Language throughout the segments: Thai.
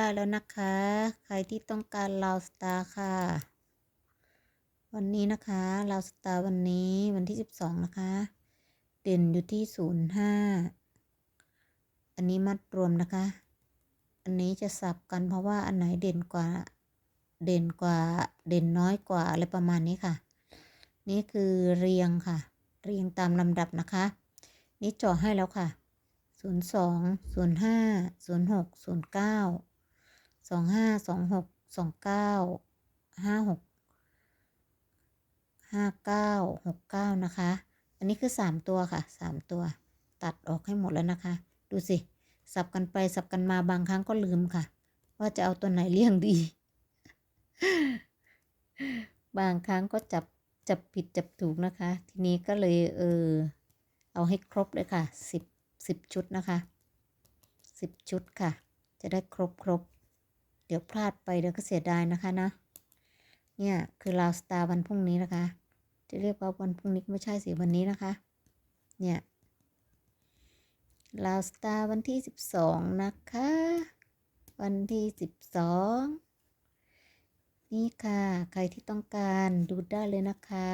ได้แล้วนะคะ ใครที่ต้องการลาวสตาร์ค่ะ วันนี้นะคะลาวสตาร์วันนี้วันที่ 12 นะคะ เด่นอยู่ที่ 05 อันนี้มัดรวมนะคะ อันนี้จะสับกันเพราะว่าอันไหนเด่นกว่าเด่นกว่าเด่นน้อยกว่าอะไรประมาณนี้ค่ะ นี่คือเรียงค่ะ เรียงตามลำดับนะคะ นี่จ่อให้แล้วค่ะ 02 05 06 09 สองห้าสองหกสองเก้าห้าหกห้าเก้าหกเก้านะคะ อันนี้คือสามตัวค่ะสามตัว ตัดออกให้หมดแล้วนะคะ ดูสิ สับกันไปสับกันมาบางครั้งก็ลืมค่ะ ว่าจะเอาตัวไหนเลี่ยงดี บางครั้งก็จับจับผิดจับถูกนะคะ ทีนี้ก็เลยเออเอาให้ครบเลยค่ะสิบสิบชุดนะคะสิบชุดค่ะ จะได้ครบครบ เดี๋ยวพลาดไปเดี๋ยวก็เสียดายนะคะนะ เนี่ยคือลาวสตาร์วันพรุ่งนี้นะคะ จะเรียกว่าวันพรุ่งนี้ไม่ใช่สิวันนี้นะคะ เนี่ยลาวสตาร์วันที่สิบสองนะคะ วันที่สิบสองนี่ค่ะใครที่ต้องการดูได้เลยนะคะ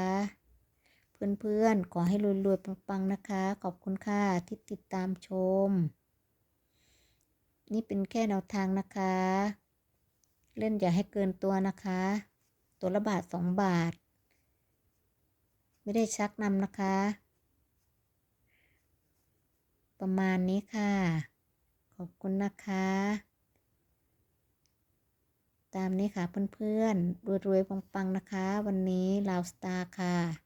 เพื่อนๆ ขอให้รวยๆปังๆนะคะ ขอบคุณค่ะที่ติดตามชม นี่เป็นแค่แนวทางนะคะ เล่นอย่าให้เกินตัวนะคะ ตัวละบาทสองบาท ไม่ได้ชักนำนะคะ ประมาณนี้ค่ะ ขอบคุณนะคะ ตามนี้ค่ะเพื่อนๆรวยๆปังๆนะคะ วันนี้ลาวสตาร์ค่ะ